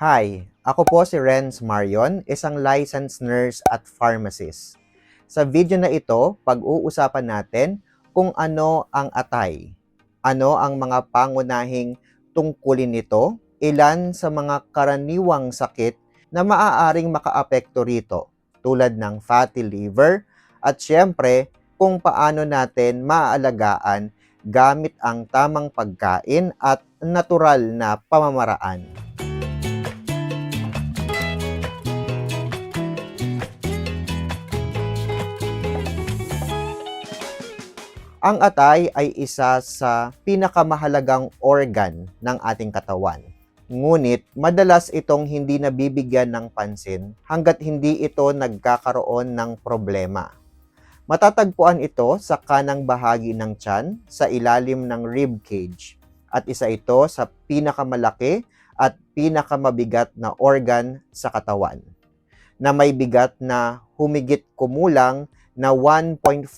Hi, ako po si Renz Marion, isang licensed nurse at pharmacist. Sa video na ito, pag-uusapan natin kung ano ang atay, ano ang mga pangunahing tungkulin nito, ilan sa mga karaniwang sakit na maaaring makaapekto rito, tulad ng fatty liver, at syempre, kung paano natin maaalagaan gamit ang tamang pagkain at natural na pamamaraan. Ang atay ay isa sa pinakamahalagang organ ng ating katawan. Ngunit madalas itong hindi nabibigyan ng pansin hanggat hindi ito nagkakaroon ng problema. Matatagpuan ito sa kanang bahagi ng tiyan sa ilalim ng rib cage at isa ito sa pinakamalaki at pinakamabigat na organ sa katawan na may bigat na humigit kumulang na 1.4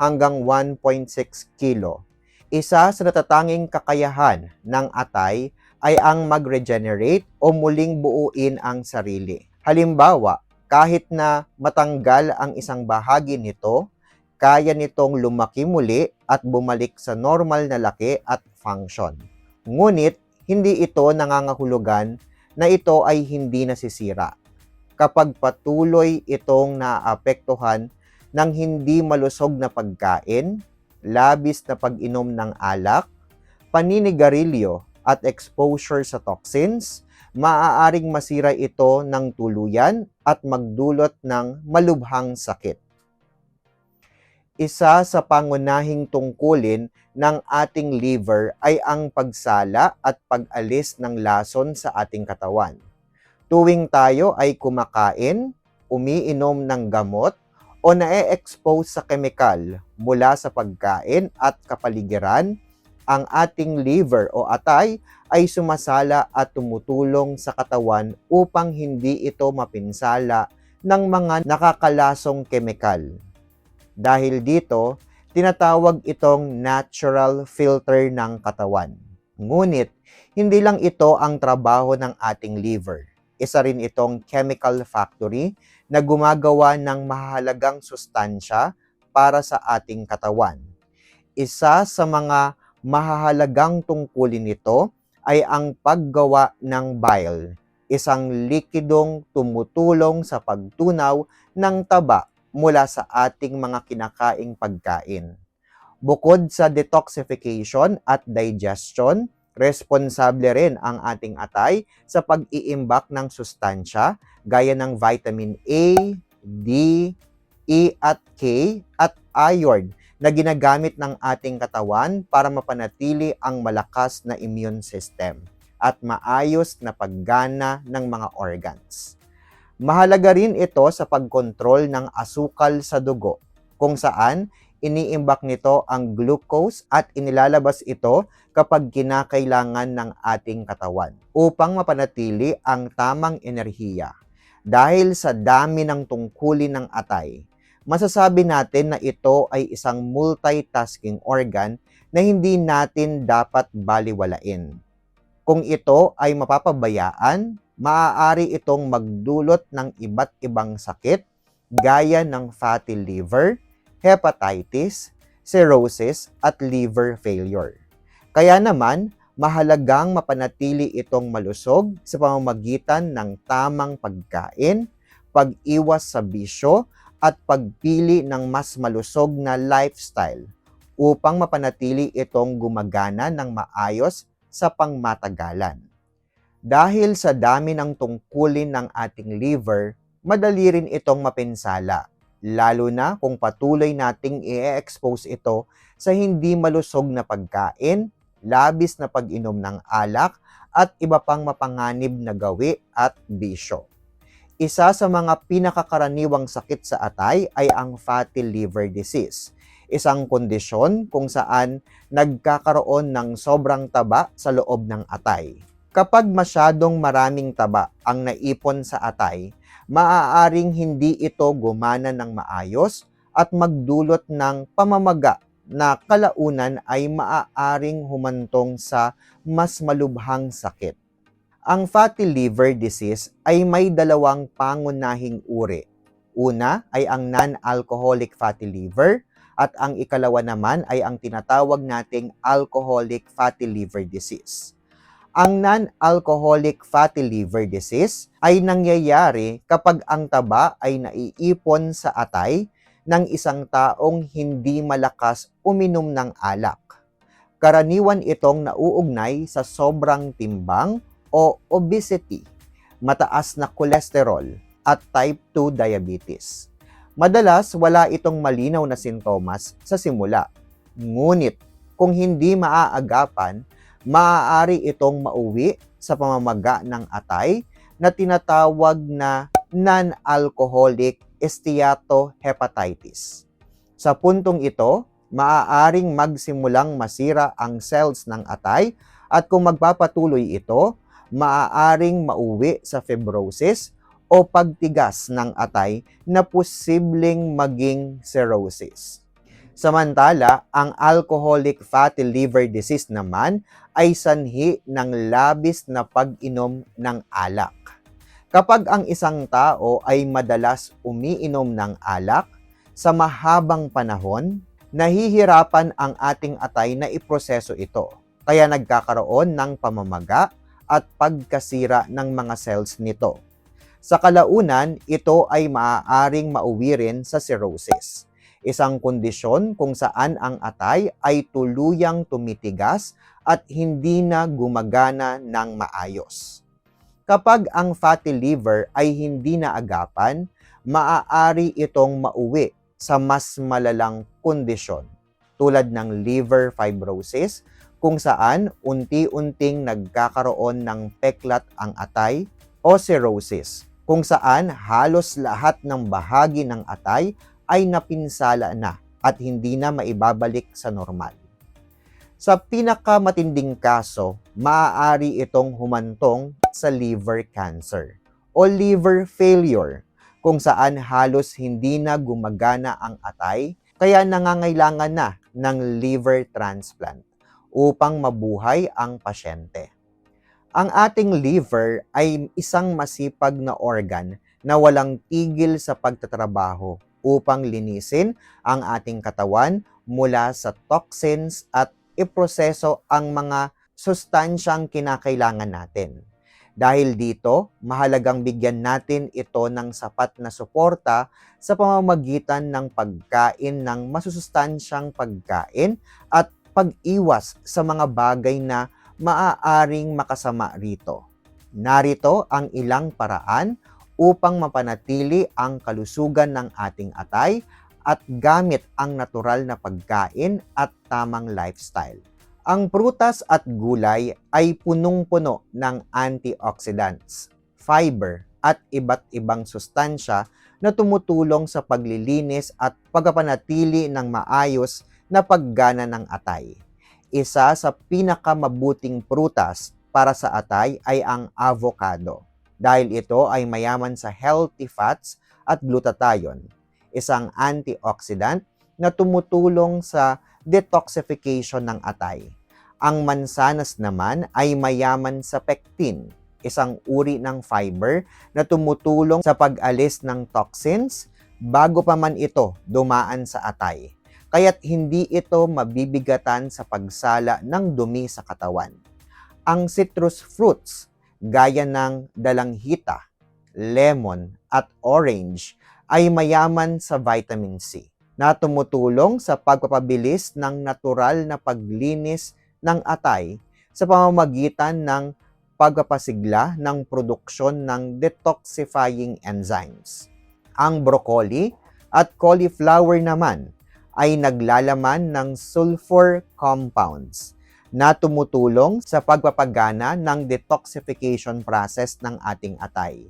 hanggang 1.6 kilo. Isa sa natatanging kakayahan ng atay ay ang mag-regenerate o muling buuin ang sarili. Halimbawa, kahit na matanggal ang isang bahagi nito, kaya nitong lumaki muli at bumalik sa normal na laki at function. Ngunit, hindi ito nangangahulugan na ito ay hindi nasisira. Kapag patuloy itong naapektuhan ng hindi malusog na pagkain, labis na pag-inom ng alak, paninigarilyo at exposure sa toxins, maaaring masira ito ng tuluyan at magdulot ng malubhang sakit. Isa sa pangunahing tungkulin ng ating liver ay ang pagsala at pag-alis ng lason sa ating katawan. Tuwing tayo ay kumakain, umiinom ng gamot, o na-expose sa kemikal mula sa pagkain at kapaligiran, ang ating liver o atay ay sumasala at tumutulong sa katawan upang hindi ito mapinsala ng mga nakakalasong kemikal. Dahil dito, tinatawag itong natural filter ng katawan. Ngunit, hindi lang ito ang trabaho ng ating liver. Isa rin itong chemical factory na gumagawa ng mahalagang sustansya para sa ating katawan. Isa sa mga mahahalagang tungkulin nito ay ang paggawa ng bile, isang likidong tumutulong sa pagtunaw ng taba mula sa ating mga kinakaing pagkain. Bukod sa detoxification at digestion, responsable rin ang ating atay sa pag-iimbak ng sustansya gaya ng vitamin A, D, E at K at iron na ginagamit ng ating katawan para mapanatili ang malakas na immune system at maayos na paggana ng mga organs. Mahalaga rin ito sa pagkontrol ng asukal sa dugo kung saan iniimbak nito ang glucose at inilalabas ito kapag kinakailangan ng ating katawan upang mapanatili ang tamang enerhiya. Dahil sa dami ng tungkulin ng atay, masasabi natin na ito ay isang multitasking organ na hindi natin dapat baliwalain. Kung ito ay mapapabayaan, maaari itong magdulot ng iba't ibang sakit gaya ng fatty liver, hepatitis, cirrhosis, at liver failure. Kaya naman, mahalagang mapanatili itong malusog sa pamamagitan ng tamang pagkain, pag-iwas sa bisyo, at pagpili ng mas malusog na lifestyle upang mapanatili itong gumagana ng maayos sa pangmatagalan. Dahil sa dami ng tungkulin ng ating liver, madali rin itong mapinsala, lalo na kung patuloy nating i-expose ito sa hindi malusog na pagkain, labis na pag-inom ng alak, at iba pang mapanganib na gawi at bisyo. Isa sa mga pinakakaraniwang sakit sa atay ay ang fatty liver disease, isang kondisyon kung saan nagkakaroon ng sobrang taba sa loob ng atay. Kapag masyadong maraming taba ang naipon sa atay, maaaring hindi ito gumana ng maayos at magdulot ng pamamaga na kalaunan ay maaaring humantong sa mas malubhang sakit. Ang fatty liver disease ay may dalawang pangunahing uri. Una ay ang non-alcoholic fatty liver at ang ikalawa naman ay ang tinatawag nating alcoholic fatty liver disease. Ang non-alcoholic fatty liver disease ay nangyayari kapag ang taba ay naiipon sa atay ng isang taong hindi malakas uminom ng alak. Karaniwan itong nauugnay sa sobrang timbang o obesity, mataas na kolesterol at type 2 diabetes. Madalas wala itong malinaw na sintomas sa simula. Ngunit kung hindi maaagapan, maaari itong mauwi sa pamamaga ng atay na tinatawag na non-alcoholic steatohepatitis. Sa puntong ito, maaaring magsimulang masira ang cells ng atay at kung magpapatuloy ito, maaaring mauwi sa fibrosis o pagtigas ng atay na posibleng maging cirrhosis. Samantala, ang alcoholic fatty liver disease naman ay sanhi ng labis na pag-inom ng alak. Kapag ang isang tao ay madalas umiinom ng alak sa mahabang panahon, nahihirapan ang ating atay na iproseso ito. Kaya nagkakaroon ng pamamaga at pagkasira ng mga cells nito. Sa kalaunan, ito ay maaaring mauwi rin sa cirrhosis isang kondisyon kung saan ang atay ay tuluyang tumitigas at hindi na gumagana ng maayos. Kapag ang fatty liver ay hindi naagapan, maaari itong mauwi sa mas malalang kondisyon tulad ng liver fibrosis kung saan unti-unting nagkakaroon ng peklat ang atay o cirrhosis kung saan halos lahat ng bahagi ng atay ay napinsala na at hindi na maibabalik sa normal. Sa pinakamatinding kaso, maaari itong humantong sa liver cancer o liver failure kung saan halos hindi na gumagana ang atay kaya nangangailangan na ng liver transplant upang mabuhay ang pasyente. Ang ating liver ay isang masipag na organ na walang tigil sa pagtatrabaho upang linisin ang ating katawan mula sa toxins at iproseso ang mga sustansyang kinakailangan natin. Dahil dito, mahalagang bigyan natin ito ng sapat na suporta sa pamamagitan ng pagkain ng masusustansyang pagkain at pag-iwas sa mga bagay na maaaring makasama rito. Narito ang ilang paraan upang mapanatili ang kalusugan ng ating atay at gamit ang natural na pagkain at tamang lifestyle. Ang prutas at gulay ay punong-puno ng antioxidants, fiber at iba't ibang sustansya na tumutulong sa paglilinis at pagpapanatili ng maayos na paggana ng atay. Isa sa pinakamabuting prutas para sa atay ay ang avocado dahil ito ay mayaman sa healthy fats at glutathione, isang antioxidant na tumutulong sa detoxification ng atay. Ang mansanas naman ay mayaman sa pectin, isang uri ng fiber na tumutulong sa pag-alis ng toxins bago pa man ito dumaan sa atay. Kaya't hindi ito mabibigatan sa pagsala ng dumi sa katawan. Ang citrus fruits gaya ng dalanghita, lemon at orange ay mayaman sa vitamin C na tumutulong sa pagpapabilis ng natural na paglinis ng atay sa pamamagitan ng pagpapasigla ng produksyon ng detoxifying enzymes. Ang broccoli at cauliflower naman ay naglalaman ng sulfur compounds na tumutulong sa pagpapagana ng detoxification process ng ating atay.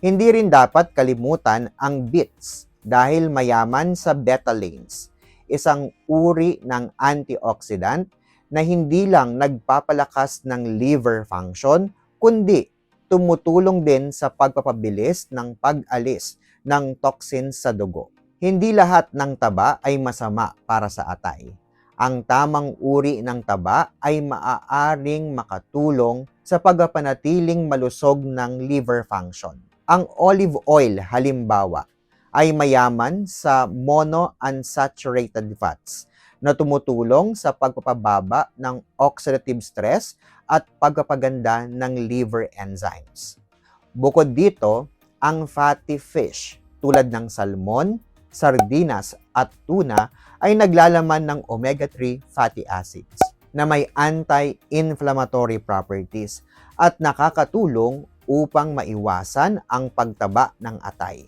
Hindi rin dapat kalimutan ang beets dahil mayaman sa betalains, isang uri ng antioxidant na hindi lang nagpapalakas ng liver function, kundi tumutulong din sa pagpapabilis ng pag-alis ng toxins sa dugo. Hindi lahat ng taba ay masama para sa atay Ang tamang uri ng taba ay maaaring makatulong sa pagpapanatiling malusog ng liver function. Ang olive oil, halimbawa, ay mayaman sa monounsaturated fats na tumutulong sa pagpapababa ng oxidative stress at pagpapaganda ng liver enzymes. Bukod dito, ang fatty fish tulad ng salmon, sardinas at tuna ay naglalaman ng omega-3 fatty acids na may anti-inflammatory properties at nakakatulong upang maiwasan ang pagtaba ng atay.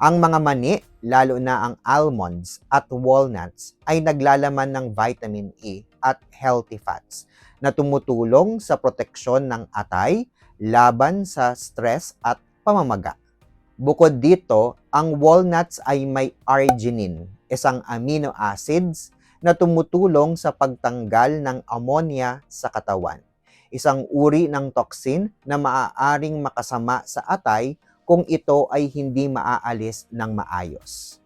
Ang mga mani, lalo na ang almonds at walnuts, ay naglalaman ng vitamin E at healthy fats na tumutulong sa proteksyon ng atay laban sa stress at pamamaga. Bukod dito, ang walnuts ay may arginine, isang amino acids na tumutulong sa pagtanggal ng ammonia sa katawan. Isang uri ng toxin na maaaring makasama sa atay kung ito ay hindi maaalis ng maayos.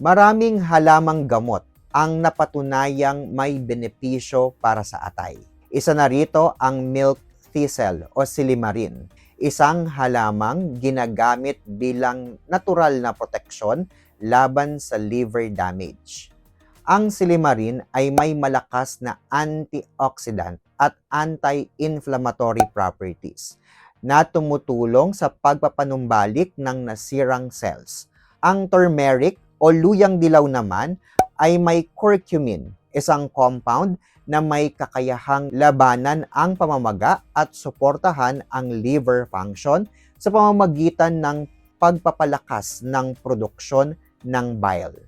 Maraming halamang gamot ang napatunayang may benepisyo para sa atay. Isa na rito ang milk thistle o silimarin, isang halamang ginagamit bilang natural na proteksyon laban sa liver damage. Ang silimarin ay may malakas na antioxidant at anti-inflammatory properties na tumutulong sa pagpapanumbalik ng nasirang cells. Ang turmeric o luyang dilaw naman ay may curcumin, isang compound na may kakayahang labanan ang pamamaga at suportahan ang liver function sa pamamagitan ng pagpapalakas ng produksyon ng bile.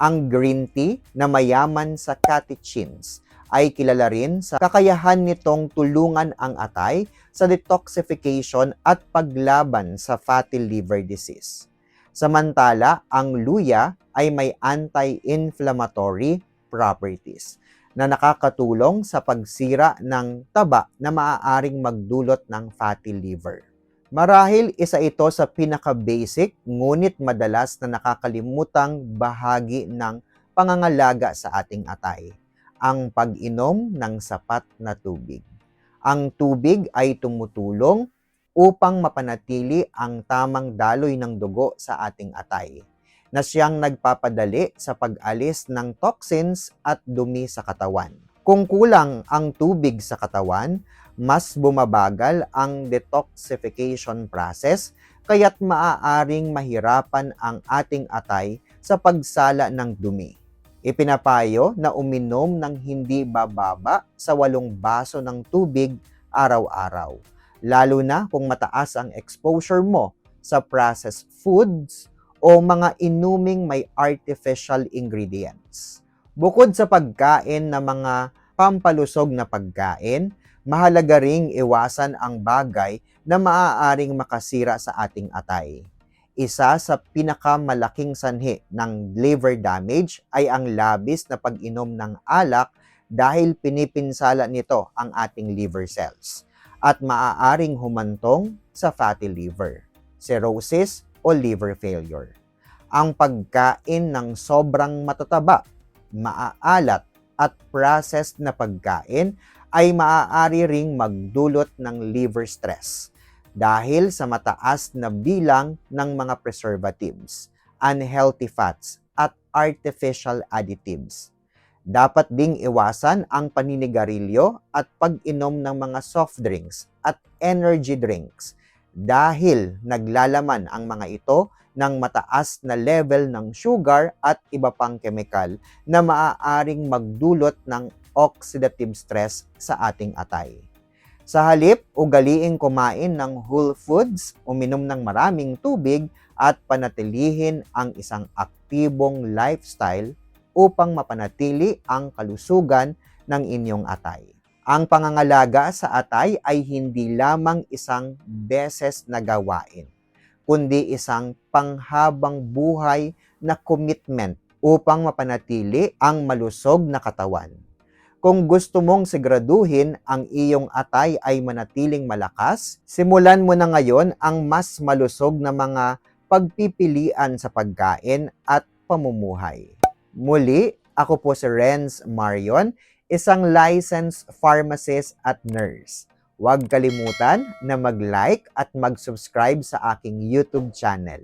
Ang green tea na mayaman sa catechins ay kilala rin sa kakayahan nitong tulungan ang atay sa detoxification at paglaban sa fatty liver disease. Samantala, ang luya ay may anti-inflammatory properties na nakakatulong sa pagsira ng taba na maaaring magdulot ng fatty liver. Marahil isa ito sa pinaka-basic ngunit madalas na nakakalimutang bahagi ng pangangalaga sa ating atay, ang pag-inom ng sapat na tubig. Ang tubig ay tumutulong upang mapanatili ang tamang daloy ng dugo sa ating atay na siyang nagpapadali sa pag-alis ng toxins at dumi sa katawan. Kung kulang ang tubig sa katawan, mas bumabagal ang detoxification process kaya't maaaring mahirapan ang ating atay sa pagsala ng dumi. Ipinapayo na uminom ng hindi bababa sa walong baso ng tubig araw-araw, lalo na kung mataas ang exposure mo sa processed foods o mga inuming may artificial ingredients. Bukod sa pagkain na mga pampalusog na pagkain, mahalaga ring iwasan ang bagay na maaaring makasira sa ating atay. Isa sa pinakamalaking sanhi ng liver damage ay ang labis na pag-inom ng alak dahil pinipinsala nito ang ating liver cells at maaaring humantong sa fatty liver, cirrhosis o liver failure. Ang pagkain ng sobrang matataba, maaalat at processed na pagkain ay maaari ring magdulot ng liver stress dahil sa mataas na bilang ng mga preservatives, unhealthy fats, at artificial additives. Dapat ding iwasan ang paninigarilyo at pag-inom ng mga soft drinks at energy drinks dahil naglalaman ang mga ito ng mataas na level ng sugar at iba pang chemical na maaaring magdulot ng oxidative stress sa ating atay. Sa halip, ugaliing kumain ng whole foods, uminom ng maraming tubig at panatilihin ang isang aktibong lifestyle upang mapanatili ang kalusugan ng inyong atay. Ang pangangalaga sa atay ay hindi lamang isang beses na gawain, kundi isang panghabang buhay na commitment upang mapanatili ang malusog na katawan. Kung gusto mong siguraduhin ang iyong atay ay manatiling malakas, simulan mo na ngayon ang mas malusog na mga pagpipilian sa pagkain at pamumuhay. Muli, Ako po si Renz Marion, isang licensed pharmacist at nurse. Huwag kalimutan na mag-like at mag-subscribe sa aking YouTube channel.